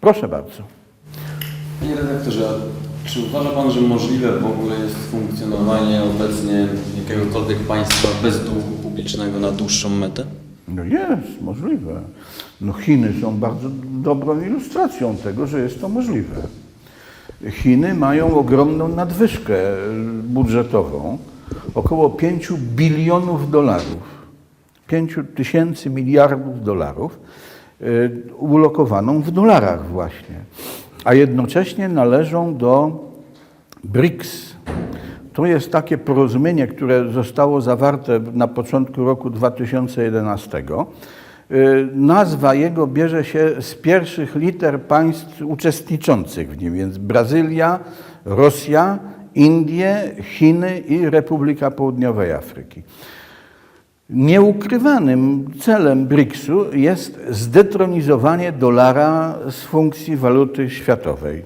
Proszę bardzo. Panie redaktorze, czy uważa Pan, że możliwe w ogóle jest funkcjonowanie obecnie jakiegokolwiek państwa bez długu publicznego na dłuższą metę? No jest możliwe. No Chiny są bardzo dobrą ilustracją tego, że jest to możliwe. Chiny mają ogromną nadwyżkę budżetową, około 5 bilionów dolarów, 5 tysięcy miliardów dolarów, ulokowaną w dolarach właśnie, a jednocześnie należą do BRICS. To jest takie porozumienie, które zostało zawarte na początku roku 2011. Y, Nazwa jego bierze się z pierwszych liter państw uczestniczących w nim, więc Brazylia, Rosja, Indie, Chiny i Republika Południowej Afryki. Nieukrywanym celem BRICS-u jest zdetronizowanie dolara z funkcji waluty światowej.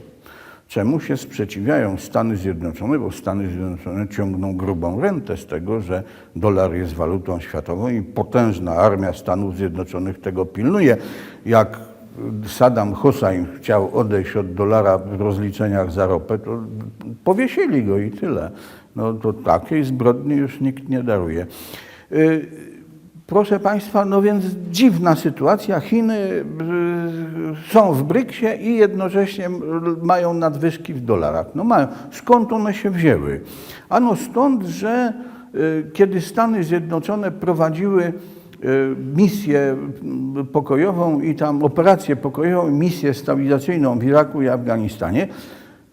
Czemu się sprzeciwiają Stany Zjednoczone? Bo Stany Zjednoczone ciągną grubą rentę z tego, że dolar jest walutą światową i potężna armia Stanów Zjednoczonych tego pilnuje. Jak Saddam Hussein chciał odejść od dolara w rozliczeniach za ropę, to powiesili go i tyle. No to takiej zbrodni już nikt nie daruje. Y, Proszę Państwa, no więc dziwna sytuacja. Chiny y, są w BRICS-ie i jednocześnie mają nadwyżki w dolarach. No mają. Skąd one się wzięły? Ano stąd, że y, kiedy Stany Zjednoczone prowadziły misję pokojową i tam operację pokojową, misję stabilizacyjną w Iraku i Afganistanie,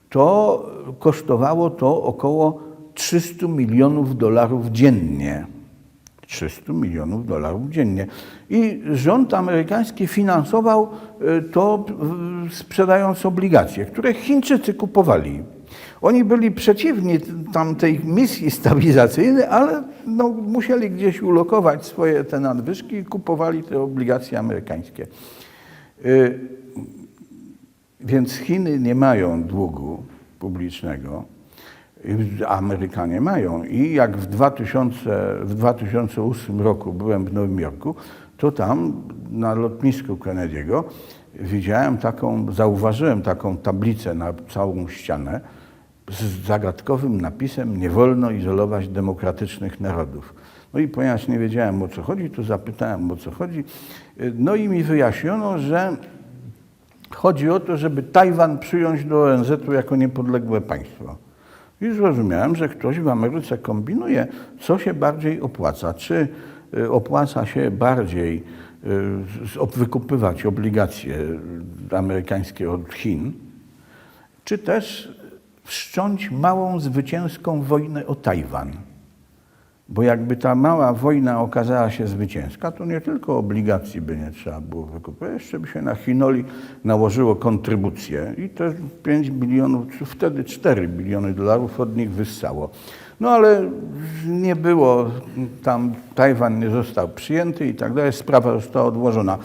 to kosztowało to około 300 milionów dolarów dziennie. 300 milionów dolarów dziennie. I rząd amerykański finansował y, to sprzedając obligacje, które Chińczycy kupowali. Oni byli przeciwni tam tej misji stabilizacyjnej, ale no, musieli gdzieś ulokować swoje te nadwyżki i kupowali te obligacje amerykańskie. Y, Więc Chiny nie mają długu publicznego. Amerykanie mają. I jak w, 2000, w 2008 roku byłem w Nowym Jorku, to tam na lotnisku Kennedy'ego widziałem taką, zauważyłem taką tablicę na całą ścianę z zagadkowym napisem nie wolno izolować demokratycznych narodów. No i ponieważ nie wiedziałem o co chodzi, to zapytałem o co chodzi. No i mi wyjaśniono, że chodzi o to, żeby Tajwan przyjąć do ONZ-u jako niepodległe państwo. I zrozumiałem, że ktoś w Ameryce kombinuje, co się bardziej opłaca. Czy y, opłaca się bardziej y, wykupywać obligacje amerykańskie od Chin, czy też wszcząć małą zwycięską wojnę o Tajwan. Bo jakby ta mała wojna okazała się zwycięska, to nie tylko obligacji by nie trzeba było wykupywać, jeszcze by się na Chinoli nałożyło kontrybucje i te 5 bilionów, czy wtedy 4 biliony dolarów od nich wyssało. No ale nie było, tam Tajwan nie został przyjęty i tak dalej, sprawa została odłożona.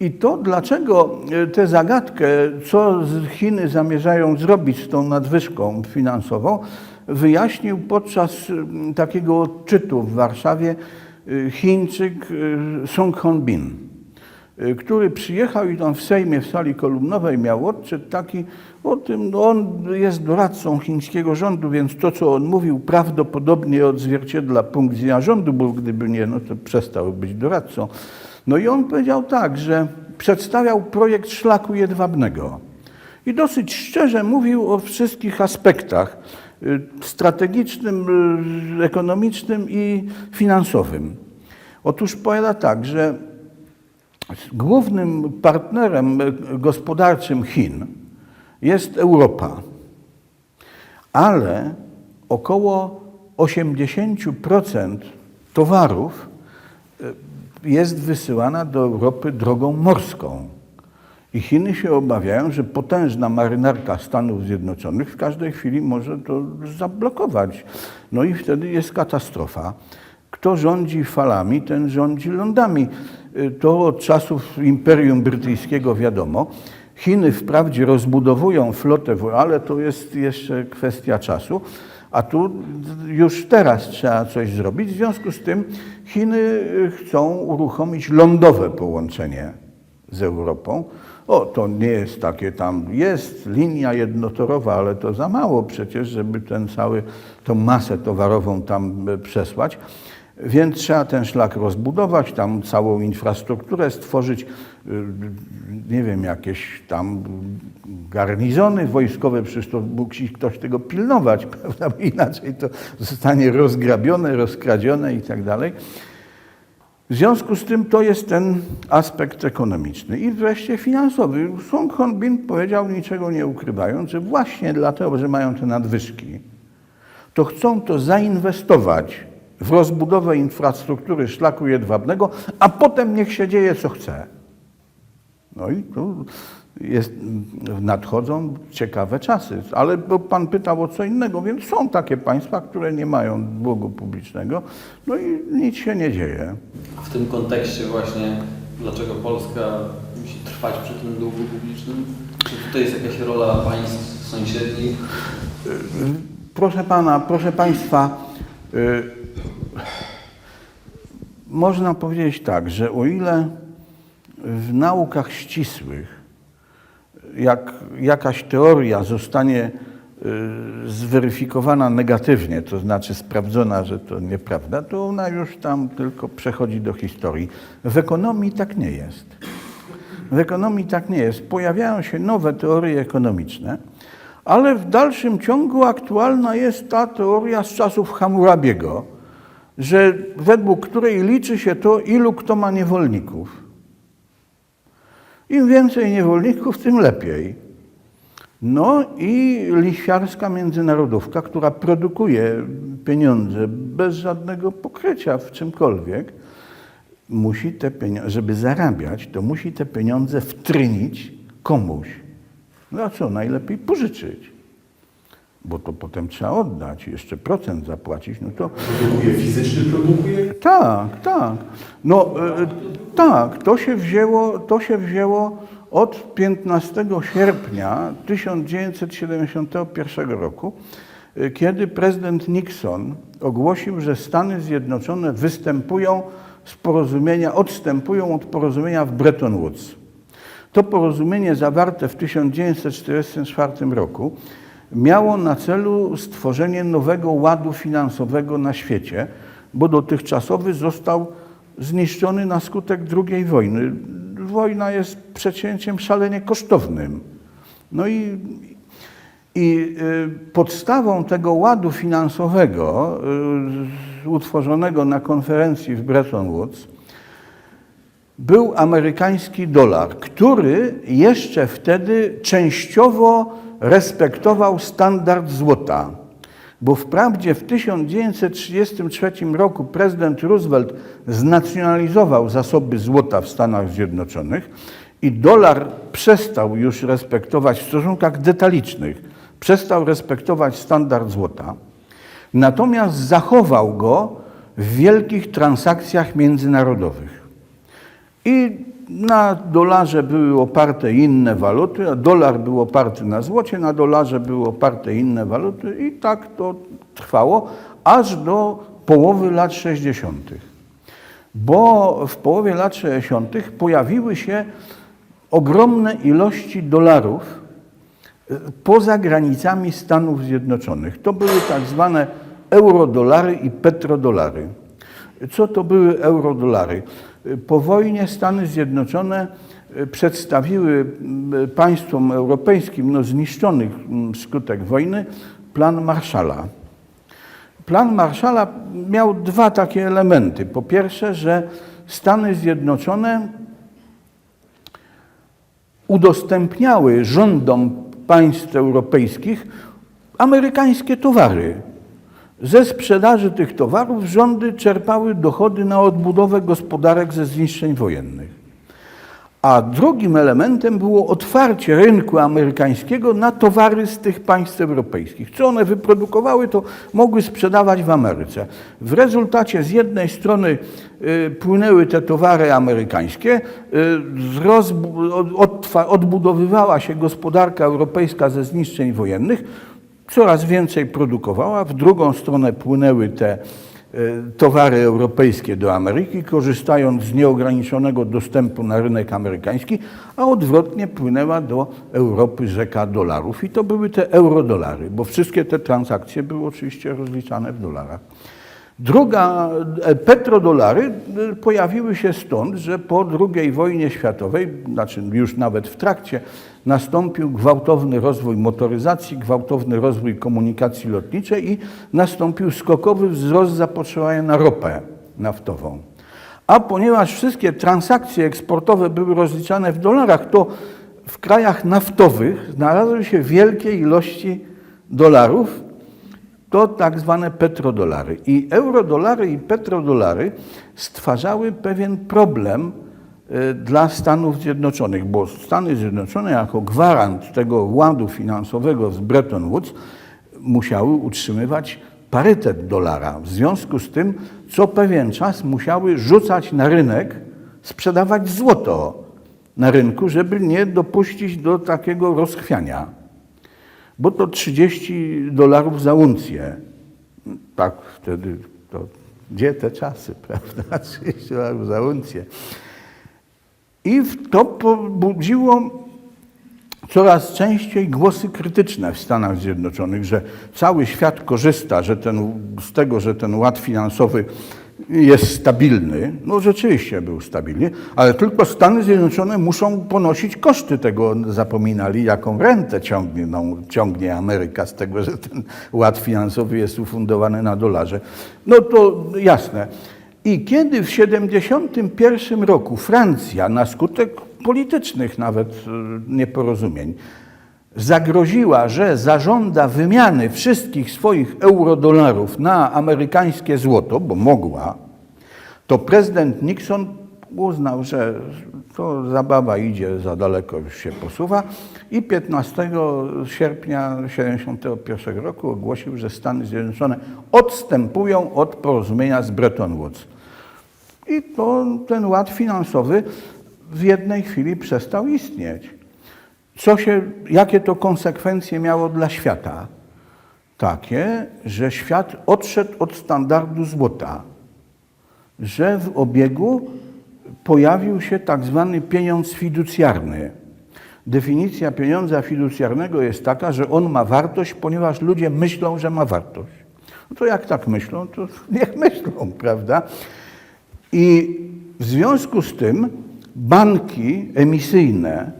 I to dlaczego e, tę zagadkę, co Chiny zamierzają zrobić z tą nadwyżką finansową, wyjaśnił podczas mm, takiego odczytu w Warszawie y, Chińczyk y, Song Honbin, y, który przyjechał i tam w Sejmie, w sali kolumnowej miał odczyt taki o tym, no on jest doradcą chińskiego rządu, więc to, co on mówił, prawdopodobnie odzwierciedla punkt widzenia rządu, bo gdyby nie, no to przestał być doradcą. No i on powiedział tak, że przedstawiał projekt szlaku jedwabnego. I dosyć szczerze mówił o wszystkich aspektach y, strategicznym, y, ekonomicznym i finansowym. Otóż powiada tak, że głównym partnerem y, gospodarczym Chin jest Europa, ale około 80% towarów y, jest wysyłana do Europy drogą morską. I Chiny się obawiają, że potężna marynarka Stanów Zjednoczonych w każdej chwili może to zablokować. No i wtedy jest katastrofa. Kto rządzi falami, ten rządzi lądami. Y, To od czasów Imperium Brytyjskiego wiadomo. Chiny wprawdzie rozbudowują flotę, ale to jest jeszcze kwestia czasu. A tu już teraz trzeba coś zrobić. W związku z tym Chiny y, chcą uruchomić lądowe połączenie z Europą, O, to nie jest takie tam, jest linia jednotorowa, ale to za mało przecież, żeby ten cały, tą masę towarową tam e, przesłać. Więc trzeba ten szlak rozbudować, tam całą infrastrukturę stworzyć, y, nie wiem, jakieś tam garnizony wojskowe, przecież to musi ktoś tego pilnować, prawda? Bo Inaczej to zostanie rozgrabione, rozkradzione i tak dalej. W związku z tym to jest ten aspekt ekonomiczny. I wreszcie finansowy. Song Hon-bin powiedział, niczego nie ukrywając, że właśnie dlatego, że mają te nadwyżki, to chcą to zainwestować w rozbudowę infrastruktury szlaku jedwabnego, a potem niech się dzieje, co chce. No i tu jest, nadchodzą ciekawe czasy. Ale bo pan pytał o co innego, więc są takie państwa, które nie mają długu publicznego, no i nic się nie dzieje. Tym kontekście właśnie, dlaczego Polska musi trwać przy tym długu publicznym? Czy tutaj jest jakaś rola państw sąsiednich? Proszę pana, proszę państwa, y, można powiedzieć tak, że o ile w naukach ścisłych jak jakaś teoria zostanie zweryfikowana negatywnie, to znaczy sprawdzona, że to nieprawda, to ona już tam tylko przechodzi do historii. W ekonomii tak nie jest. W ekonomii tak nie jest. Pojawiają się nowe teorie ekonomiczne, ale w dalszym ciągu aktualna jest ta teoria z czasów Hammurabiego, że według której liczy się to, ilu kto ma niewolników. Im więcej niewolników, tym lepiej. No i lichwiarska międzynarodówka, która produkuje pieniądze bez żadnego pokrycia w czymkolwiek, musi te pieniądze, żeby zarabiać, to musi te pieniądze wtrynić komuś. No a co, najlepiej pożyczyć. Bo to potem trzeba oddać, jeszcze procent zapłacić, no to Produkuje fizyczny, produkuje tak, tak. No e, tak, to się wzięło, to się wzięło od 15 sierpnia 1971 roku, e, kiedy prezydent Nixon ogłosił, że Stany Zjednoczone występują z porozumienia, odstępują od porozumienia w Bretton Woods. To porozumienie zawarte w 1944 roku miało na celu stworzenie nowego ładu finansowego na świecie, bo dotychczasowy został zniszczony na skutek II wojny. Wojna jest przedsięwzięciem szalenie kosztownym. No i, i y, podstawą tego ładu finansowego y, utworzonego na konferencji w Bretton Woods był amerykański dolar, który jeszcze wtedy częściowo respektował standard złota. Bo wprawdzie w 1933 roku prezydent Roosevelt znacjonalizował zasoby złota w Stanach Zjednoczonych i dolar przestał już respektować w stosunkach detalicznych, przestał respektować standard złota, natomiast zachował go w wielkich transakcjach międzynarodowych. I na dolarze były oparte inne waluty, a dolar był oparty na złocie, na dolarze były oparte inne waluty i tak to trwało aż do połowy lat 60. Bo w połowie lat 60. pojawiły się ogromne ilości dolarów e, poza granicami Stanów Zjednoczonych. To były tak zwane eurodolary i petrodolary. Co to były eurodolary? Po wojnie Stany Zjednoczone e, przedstawiły państwom europejskim no, zniszczonych m, wskutek wojny plan Marszala. Plan Marszala miał dwa takie elementy. Po pierwsze, że Stany Zjednoczone udostępniały rządom państw europejskich amerykańskie towary. Ze sprzedaży tych towarów rządy czerpały dochody na odbudowę gospodarek ze zniszczeń wojennych. A drugim elementem było otwarcie rynku amerykańskiego na towary z tych państw europejskich. Co one wyprodukowały, to mogły sprzedawać w Ameryce. W rezultacie z jednej strony y, płynęły te towary amerykańskie, y, odbudowywała się gospodarka europejska ze zniszczeń wojennych, coraz więcej produkowała, w drugą stronę płynęły te towary europejskie do Ameryki, korzystając z nieograniczonego dostępu na rynek amerykański, a odwrotnie płynęła do Europy rzeka dolarów. I to były te eurodolary, bo wszystkie te transakcje były oczywiście rozliczane w dolarach. Druga, e, petrodolary e, pojawiły się stąd, że po II wojnie światowej, znaczy już nawet w trakcie, nastąpił gwałtowny rozwój motoryzacji, gwałtowny rozwój komunikacji lotniczej i nastąpił skokowy wzrost zapotrzebowania na ropę naftową. A ponieważ wszystkie transakcje eksportowe były rozliczane w dolarach, to w krajach naftowych znalazły się wielkie ilości dolarów, to tak zwane petrodolary. I eurodolary i petrodolary stwarzały pewien problem dla Stanów Zjednoczonych, bo Stany Zjednoczone jako gwarant tego ładu finansowego z Bretton Woods musiały utrzymywać parytet dolara. W związku z tym co pewien czas musiały rzucać na rynek, sprzedawać złoto na rynku, żeby nie dopuścić do takiego rozchwiania bo to 30 dolarów za uncję. Tak wtedy, to gdzie te czasy, prawda? 30 dolarów za uncję. I to pobudziło coraz częściej głosy krytyczne w Stanach Zjednoczonych, że cały świat korzysta że ten, z tego, że ten ład finansowy jest stabilny. No rzeczywiście był stabilny, ale tylko Stany Zjednoczone muszą ponosić koszty tego. Zapominali, jaką rentę ciągnie, no, ciągnie Ameryka z tego, że ten ład finansowy jest ufundowany na dolarze. No to jasne. I kiedy w 1971 roku Francja na skutek politycznych nawet e, nieporozumień zagroziła, że zażąda wymiany wszystkich swoich eurodolarów na amerykańskie złoto, bo mogła, to prezydent Nixon uznał, że to zabawa idzie za daleko, już się posuwa i 15 sierpnia 1971 roku ogłosił, że Stany Zjednoczone odstępują od porozumienia z Bretton Woods. I to, ten ład finansowy w jednej chwili przestał istnieć. Co się, jakie to konsekwencje miało dla świata? Takie, że świat odszedł od standardu złota, że w obiegu pojawił się tak zwany pieniądz fiducjarny. Definicja pieniądza fiducjarnego jest taka, że on ma wartość, ponieważ ludzie myślą, że ma wartość. No to jak tak myślą, to niech myślą, prawda? I w związku z tym banki emisyjne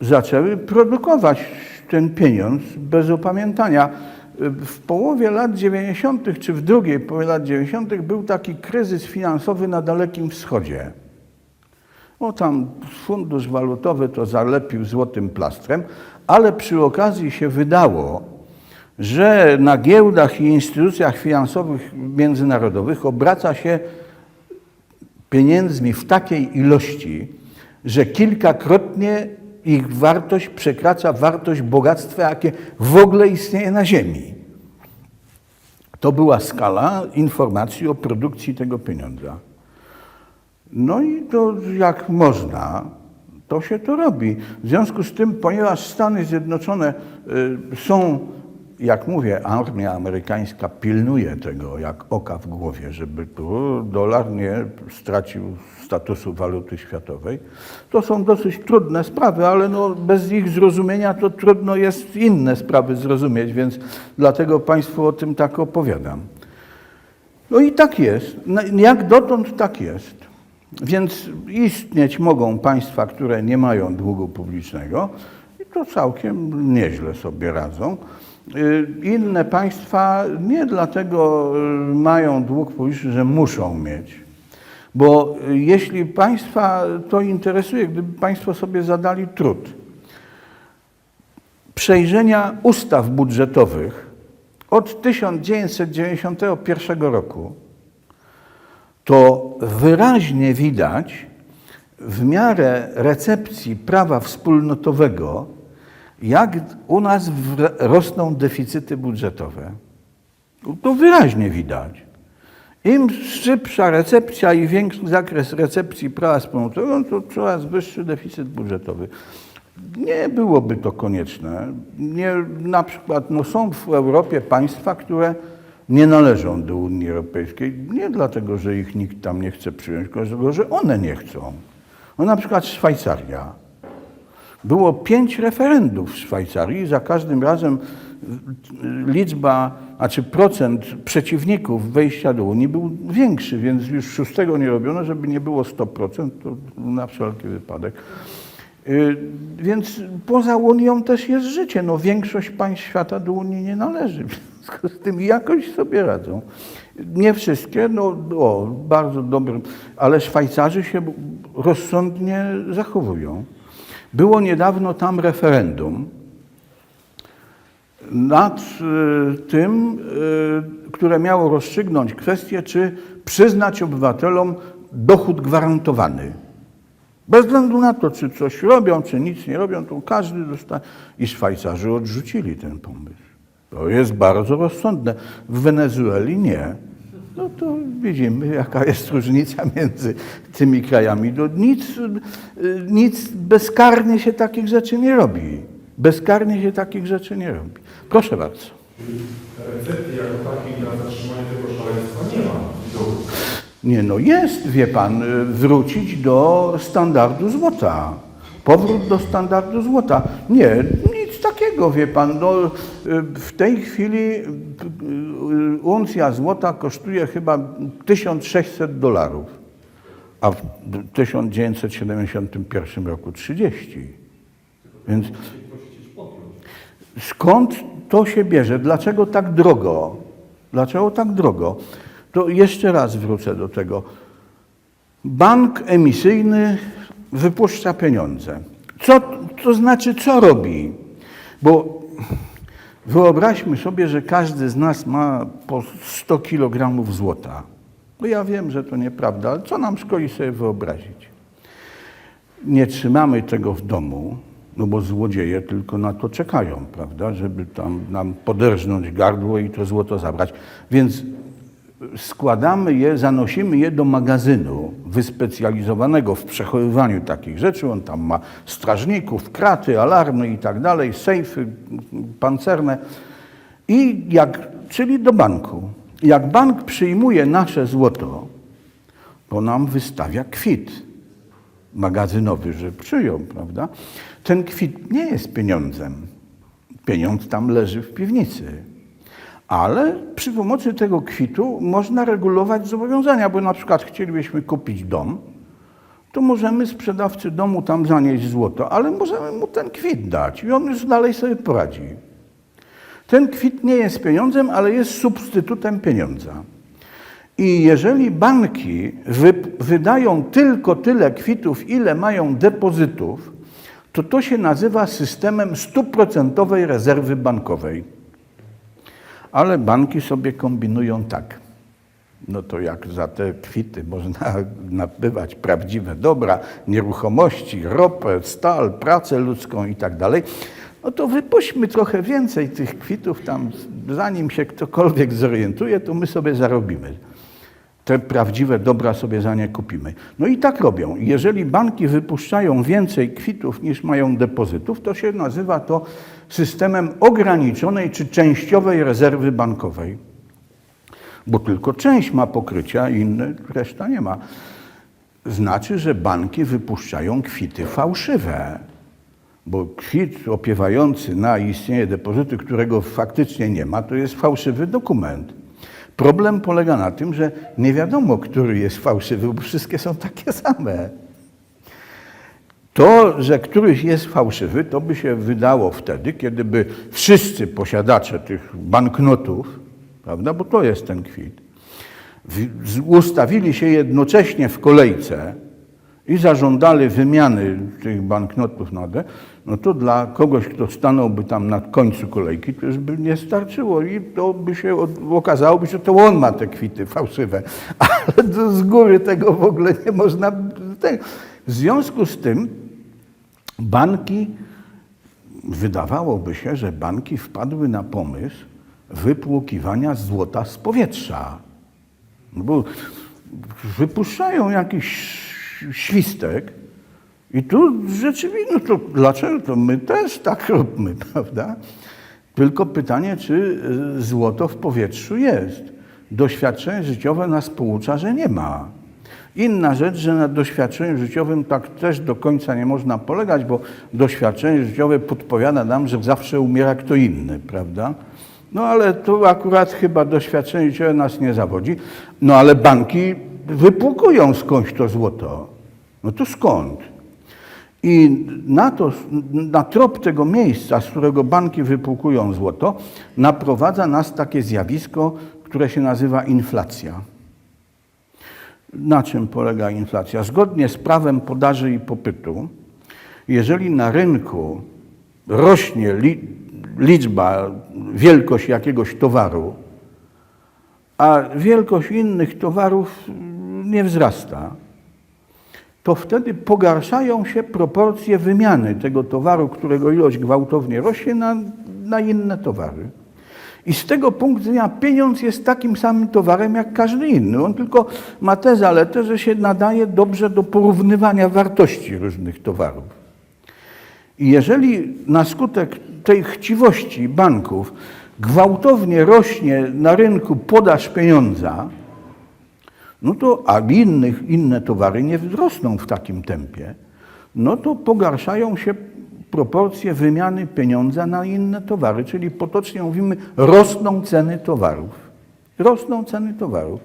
zaczęły produkować ten pieniądz bez opamiętania. W połowie lat 90., czy w drugiej połowie lat 90., był taki kryzys finansowy na Dalekim Wschodzie. O tam fundusz walutowy to zalepił złotym plastrem, ale przy okazji się wydało, że na giełdach i instytucjach finansowych międzynarodowych obraca się pieniędzmi w takiej ilości, że kilkakrotnie ich wartość przekracza wartość bogactwa, jakie w ogóle istnieje na Ziemi. To była skala informacji o produkcji tego pieniądza. No i to jak można, to się to robi. W związku z tym, ponieważ Stany Zjednoczone y, są, jak mówię, armia amerykańska pilnuje tego jak oka w głowie, żeby dolar nie stracił statusu waluty światowej, to są dosyć trudne sprawy, ale no bez ich zrozumienia to trudno jest inne sprawy zrozumieć, więc dlatego Państwu o tym tak opowiadam. No i tak jest. No, Jak dotąd tak jest. Więc istnieć mogą państwa, które nie mają długu publicznego i to całkiem nieźle sobie radzą. Y, Inne państwa nie dlatego y, mają dług publiczny, że muszą mieć. Bo y, jeśli państwa to interesuje, gdyby państwo sobie zadali trud przejrzenia ustaw budżetowych od 1991 roku, to wyraźnie widać w miarę recepcji prawa wspólnotowego, jak u nas rosną deficyty budżetowe. To wyraźnie widać. Im szybsza recepcja i większy zakres recepcji prawa wspólnotowego, to coraz wyższy deficyt budżetowy. Nie byłoby to konieczne. Nie, na przykład no są w Europie państwa, które nie należą do Unii Europejskiej. Nie dlatego, że ich nikt tam nie chce przyjąć, tylko dlatego, że one nie chcą. No na przykład Szwajcaria. Było pięć referendów w Szwajcarii. Za każdym razem liczba, znaczy procent przeciwników wejścia do Unii był większy, więc już szóstego nie robiono, żeby nie było 100%, to na wszelki wypadek. Y, Więc poza Unią też jest życie. No, większość państw świata do Unii nie należy. W związku z tym jakoś sobie radzą. Nie wszystkie, no o, bardzo dobry, ale Szwajcarzy się rozsądnie zachowują. Było niedawno tam referendum nad y, tym, y, które miało rozstrzygnąć kwestię, czy przyznać obywatelom dochód gwarantowany. Bez względu na to, czy coś robią, czy nic nie robią, to każdy dostaje. I Szwajcarzy odrzucili ten pomysł. To jest bardzo rozsądne. W Wenezueli nie. No to widzimy, jaka jest różnica między tymi krajami. No nic, y, nic bezkarnie się takich rzeczy nie robi. Bezkarnie się takich rzeczy nie robi. Proszę bardzo. Recepty jako takiej na zatrzymanie tego szaleństwa nie ma. Nie, no jest, wie pan, y, wrócić do standardu złota. Powrót do standardu złota. Nie, takiego, wie pan. No, y, w tej chwili y, y, uncja złota kosztuje chyba 1600 dolarów, a w 1971 roku 30. Więc skąd to się bierze? Dlaczego tak drogo? Dlaczego tak drogo? To jeszcze raz wrócę do tego. Bank emisyjny wypuszcza pieniądze. Co to znaczy, co robi? Bo wyobraźmy sobie, że każdy z nas ma po 100 kg złota. No ja wiem, że to nieprawda, ale co nam szkoli sobie wyobrazić? nie trzymamy tego w domu, no bo złodzieje tylko na to czekają, prawda, żeby tam nam poderżnąć gardło i to złoto zabrać. Więc składamy je, zanosimy je do magazynu wyspecjalizowanego w przechowywaniu takich rzeczy. On tam ma strażników, kraty, alarmy i tak dalej, sejfy pancerne. I jak, czyli do banku. Jak bank przyjmuje nasze złoto, to nam wystawia kwit magazynowy, że przyjął, prawda? Ten kwit nie jest pieniądzem. Pieniądz tam leży w piwnicy. Ale przy pomocy tego kwitu można regulować zobowiązania, bo na przykład chcielibyśmy kupić dom, to możemy sprzedawcy domu tam zanieść złoto, ale możemy mu ten kwit dać i on już dalej sobie poradzi. Ten kwit nie jest pieniądzem, ale jest substytutem pieniądza. I jeżeli banki wy, wydają tylko tyle kwitów, ile mają depozytów, to to się nazywa systemem stuprocentowej rezerwy bankowej. Ale banki sobie kombinują tak. No to jak za te kwity można nabywać prawdziwe dobra, nieruchomości, ropę, stal, pracę ludzką i tak dalej, no to wypuśćmy trochę więcej tych kwitów tam, zanim się ktokolwiek zorientuje, to my sobie zarobimy te prawdziwe dobra sobie za nie kupimy. No i tak robią. Jeżeli banki wypuszczają więcej kwitów niż mają depozytów, to się nazywa to systemem ograniczonej czy częściowej rezerwy bankowej. Bo tylko część ma pokrycia, inne reszta nie ma. Znaczy, że banki wypuszczają kwity fałszywe. Bo kwit opiewający na istnienie depozytu, którego faktycznie nie ma, to jest fałszywy dokument. Problem polega na tym, że nie wiadomo, który jest fałszywy, bo wszystkie są takie same. To, że któryś jest fałszywy, to by się wydało wtedy, kiedy by wszyscy posiadacze tych banknotów, prawda, bo to jest ten kwit, ustawili się jednocześnie w kolejce i zażądali wymiany tych banknotów na te, no to dla kogoś, kto stanąłby tam na końcu kolejki, to już by nie starczyło i to by się okazałoby, że to on ma te kwity fałszywe. Ale z góry tego w ogóle nie można. W związku z tym banki, wydawałoby się, że banki wpadły na pomysł wypłukiwania złota z powietrza. No bo wypuszczają jakiś świstek i tu rzeczywiście, no to dlaczego to my też tak róbmy, prawda? Tylko pytanie, czy y, złoto w powietrzu jest. Doświadczenie życiowe nas poucza, że nie ma. Inna rzecz, że na doświadczeniu życiowym tak też do końca nie można polegać, bo doświadczenie życiowe podpowiada nam, że zawsze umiera kto inny, prawda? No ale tu akurat chyba doświadczenie życiowe nas nie zawodzi. No ale banki wypłukują skądś to złoto. No to skąd? I na, to, na trop tego miejsca, z którego banki wypłukują złoto, naprowadza nas takie zjawisko, które się nazywa inflacja. Na czym polega inflacja? Zgodnie z prawem podaży i popytu, jeżeli na rynku rośnie li, liczba, wielkość jakiegoś towaru, a wielkość innych towarów nie wzrasta, to wtedy pogarszają się proporcje wymiany tego towaru, którego ilość gwałtownie rośnie, na, na inne towary. I z tego punktu widzenia pieniądz jest takim samym towarem jak każdy inny. On tylko ma tę zaletę, że się nadaje dobrze do porównywania wartości różnych towarów. I jeżeli na skutek tej chciwości banków gwałtownie rośnie na rynku podaż pieniądza, no to, a innych, inne towary nie wzrosną w takim tempie, no to pogarszają się proporcje wymiany pieniądza na inne towary, czyli potocznie mówimy, rosną ceny towarów. Rosną ceny towarów.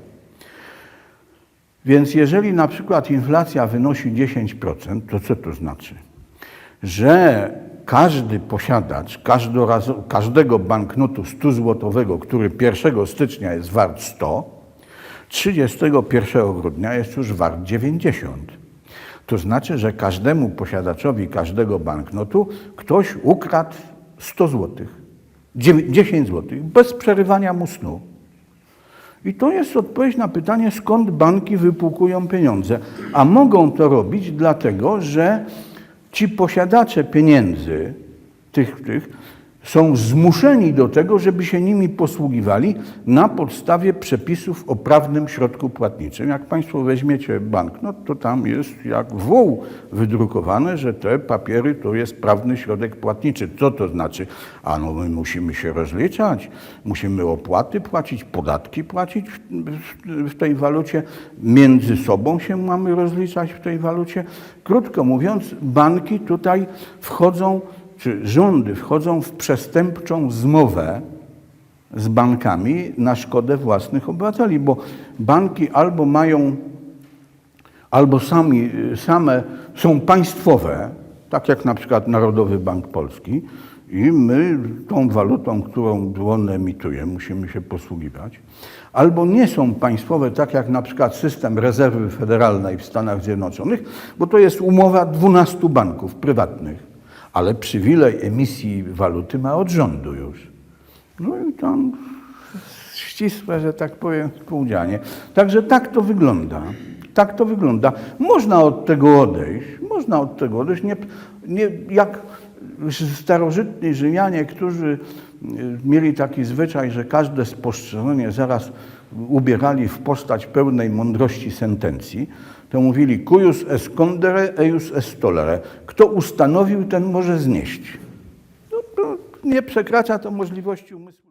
Więc jeżeli na przykład inflacja wynosi 10%, to co to znaczy? Że każdy posiadacz każdego banknotu 100 złotowego, który 1 stycznia jest wart 100, 31 grudnia jest już wart 90. To znaczy, że każdemu posiadaczowi każdego banknotu ktoś ukradł 100 złotych, 10 złotych, bez przerywania mu snu. I to jest odpowiedź na pytanie, skąd banki wypłukują pieniądze. A mogą to robić dlatego, że ci posiadacze pieniędzy, tych, tych, są zmuszeni do tego, żeby się nimi posługiwali na podstawie przepisów o prawnym środku płatniczym. Jak Państwo weźmiecie banknot, to tam jest jak wół wydrukowane, że te papiery to jest prawny środek płatniczy. Co to znaczy? A no my musimy się rozliczać, musimy opłaty płacić, podatki płacić w, w, w tej walucie, między sobą się mamy rozliczać w tej walucie. Krótko mówiąc, banki tutaj wchodzą czy rządy wchodzą w przestępczą zmowę z bankami na szkodę własnych obywateli, bo banki albo mają, albo sami, same są państwowe, tak jak na przykład Narodowy Bank Polski, i my tą walutą, którą on emituje, musimy się posługiwać, albo nie są państwowe, tak jak na przykład system rezerwy federalnej w Stanach Zjednoczonych, bo to jest umowa 12 banków prywatnych ale przywilej emisji waluty ma od rządu już. No i tam ścisłe, że tak powiem, współdzianie. Także tak to wygląda. Tak to wygląda. Można od tego odejść. Można od tego odejść. Nie, nie, jak starożytni Rzymianie, którzy mieli taki zwyczaj, że każde spostrzeżenie zaraz ubierali w postać pełnej mądrości sentencji, to mówili cuius escondere, eius est tolere. Kto ustanowił, ten może znieść. No, nie przekracza to możliwości umysłu.